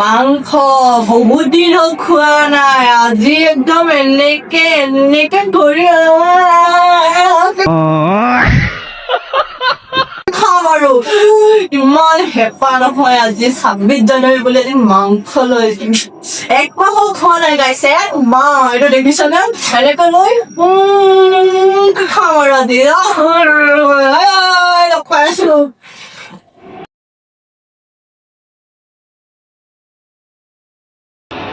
মাংস বহুত দিন হ'ল খোৱা নাই, আজি একদম এনেকে এনেকে ধৰি খাম আৰু। ইমান হেঁপাহ নহয়, আজি ছাব্বিছ জানুৱাৰী বুলি আজি মাংস লৈ। এক মাহো খোৱা নাই গাইছে মা, এইটো দেখিছানে এনেকে লৈ খাম আৰু আজি।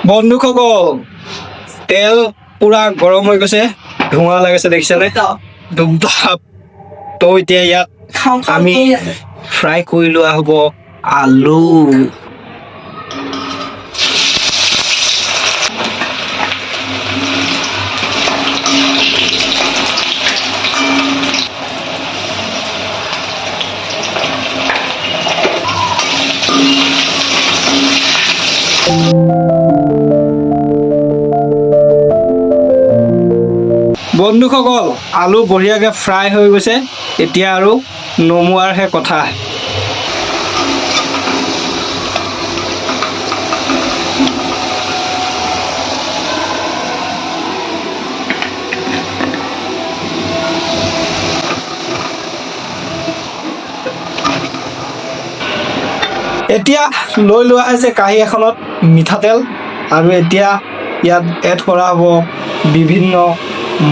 বন্ধুসকল তেল পুৰা গৰম হৈ গৈছে ধোঁৱা লাগিছে দেখিছানে তো এতিয়া ইয়াত আমি? ফ্ৰাই কৰি লোৱা হ'ব আলু। বন্ধুসকল আলু বঢ়িয়াকৈ ফ্ৰাই হৈ গৈছে। এতিয়া আৰু নমোৱাৰহে কথা। এতিয়া লৈ লোৱা হৈছে কাঁহী এখনত মিঠাতেল। আৰু এতিয়া ইয়াত এড কৰা হ'ব বিভিন্ন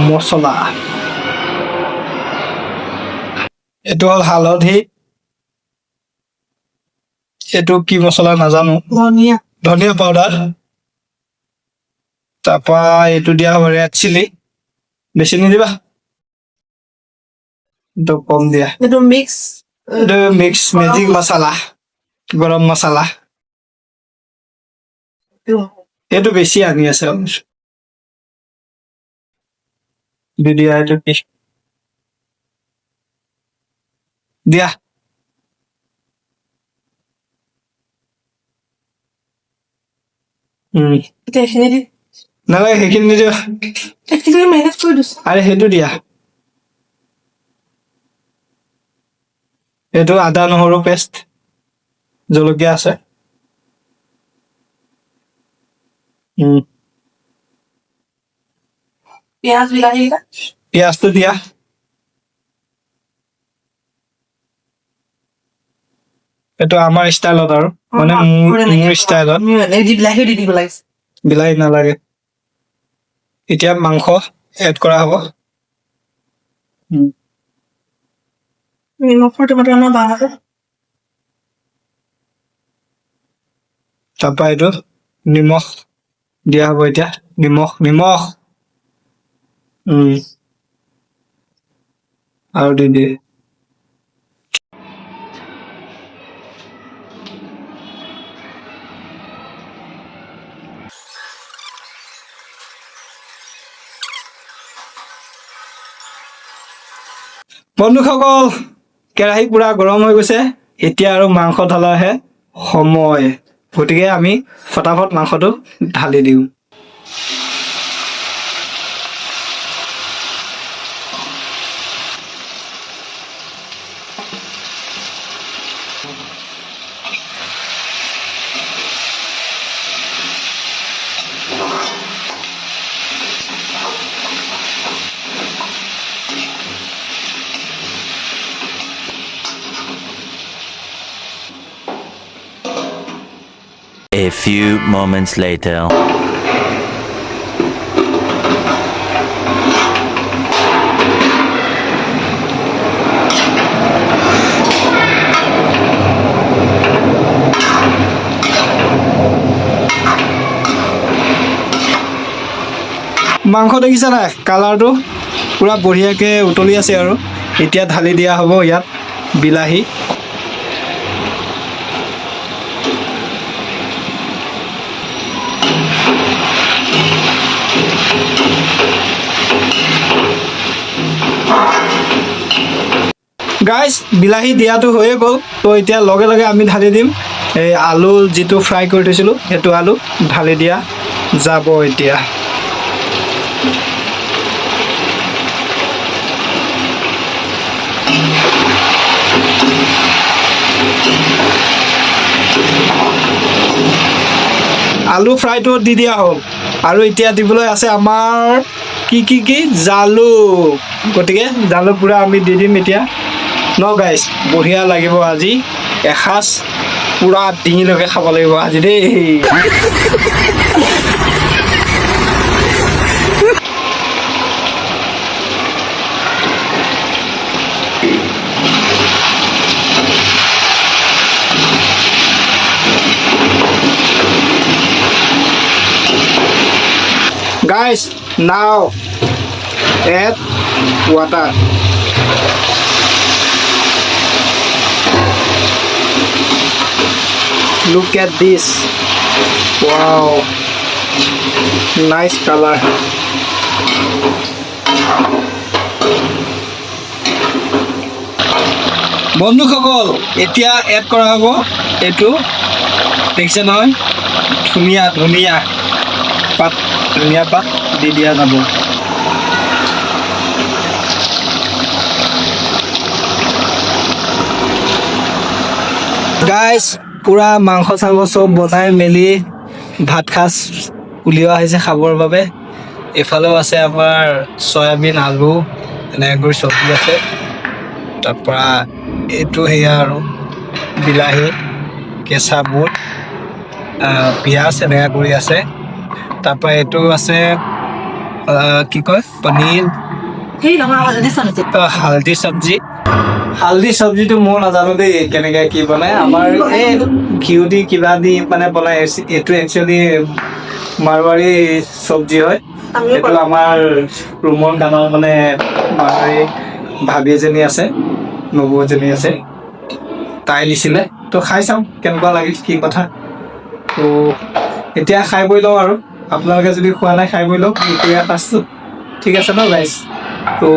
মচলা এইটো হ'ল হালধি। এইটো কি মছলা নাজানো। ধনিয়া। ধনিয়া পাউডাৰ তাৰপৰা এইটো দিয়া হ'ব ৰেড চিলি বেছি নিদিবা। এইটো কম দিয়া। এইটো মিক্স এইটো মিক্স মেজিক মছলা গৰম মছলা। এইটো বেছি আনি আছে দি দিয়া। এইটো কি দিয়া নালাগে সেইখিনি নিদিয়া আৰে সেইটো দিয়া। এইটো আদা নহৰু পেষ্ট জলকীয়া আছে। উম, পিঁয়াজ বিলাহী কেইটা? পিঁয়াজটো দিয়া। এইটো আমাৰ ষ্টাইলত আৰু। মানে মোৰ ষ্টাইলত। বিলাহী নালাগে। এতিয়া মাংস এড কৰা হ'ব। তাৰপৰা এইটো নিমখ দিয়া হ'ব এতিয়া। নিমখ নিমখ। আৰু দি দিয়ে। বন্ধুসকল কেৰাহী পুৰা গৰম হৈ গৈছে। এতিয়া আৰু মাংস ঢলাৰহে সময়। গতিকে আমি ফটাফট মাংসটো ঢালি দিওঁ। Few moments later. মাংস দেখিছা নাই? কালাৰটো পুৰা বঢ়িয়াকৈ উতলি আছে আৰু। এতিয়া ঢালি দিয়া হ'ব ইয়াত বিলাহী। গাইজ বিলাহী দিয়াটো হৈয়ে গ'ল। তো এতিয়া লগে লগে আমি ঢালি দিম। এই আলু যিটো ফ্ৰাই কৰি থৈছিলোঁ, সেইটো আলু ঢালি দিয়া যাব এতিয়া। আলু ফ্ৰাইটো দি দিয়া হ'ল। আৰু এতিয়া দিবলৈ আছে আমাৰ কি কি কি? জালুক। গতিকে জালুক পূৰা আমি দি দিম এতিয়া। ন গাইছ বঢ়িয়া লাগিব আজি। এসাঁজ পূৰা ডিঙিলৈকে খাব লাগিব আজি দেই। Guys, now, add water. Look at this. Wow. Nice color. বন্ধুসকল এতিয়া এড কৰা হ'ব এইটো দেখিছে নহয় ধুনীয়া ধুনীয়া পাত ধুনীয়া পাত দি দিয়া যাব। গাইজ পূৰা মাংস চাংস চব বনাই মেলি ভাত সাজ উলিওৱা হৈছে খাবৰ বাবে। এইফালেও আছে আমাৰ চয়াবিন, আলু এনেকৈ চব্জি আছে। তাৰপৰা এইটো সেয়া আৰু, বিলাহী, কেঁচা বুট পিঁয়াজ এনেকৈ কৰি আছে। তাৰপৰা এইটো আছে কি কয়? পনীৰ। হালধি চব্জি হালধি চব্জিটো মই নাজানো দেই কেনেকে কি বনাই। আমাৰ এই ঘিউ দি কিবা দি মানে বনাই এইটো একচুৱেলি মাৰোৱাৰী চব্জি হয়। এইটো আমাৰ ৰুমৰ গানৰ মানে মাৰোৱাৰী ভাবি এজনী আছে নবৌ এজনী আছে। তাই দিছিলে তো খাই চাওঁ কেনেকুৱা লাগিল কি কথা। তো এতিয়া খাই বৈ লওঁ আৰু। আপোনালোকে যদি খোৱা নাই খাই বৈ লওক দুপৰীয়া সাঁজটো ঠিক আছে ন গাইজ তো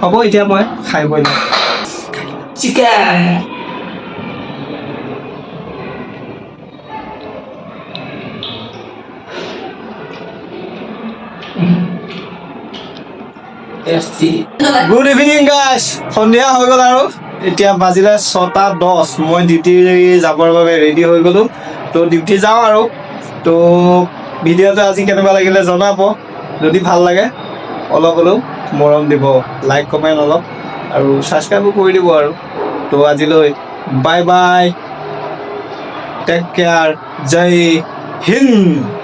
হ'ব এতিয়া মই খাই বৈ লওঁ। চিকেন গুড ইভিনিং গাইজ সন্ধিয়া হৈ গ'ল আৰু। এতিয়া বাজিলে ছটা দহ মই ডিউটি যাবৰ বাবে ৰেডি হৈ গ'লোঁ। তো ডিউটি যাওঁ আৰু। তো ভিডিঅ'টো আজি কেনেকুৱা লাগিলে জনাব। যদি ভালো লাগে, অলপ হ'লেও মৰম দিব লাইক কমেণ্ট অলপ, আৰু ছাবস্ক্ৰাইবো কৰি দিব আৰু। তো আজিলৈ bye bye take care Jai Hind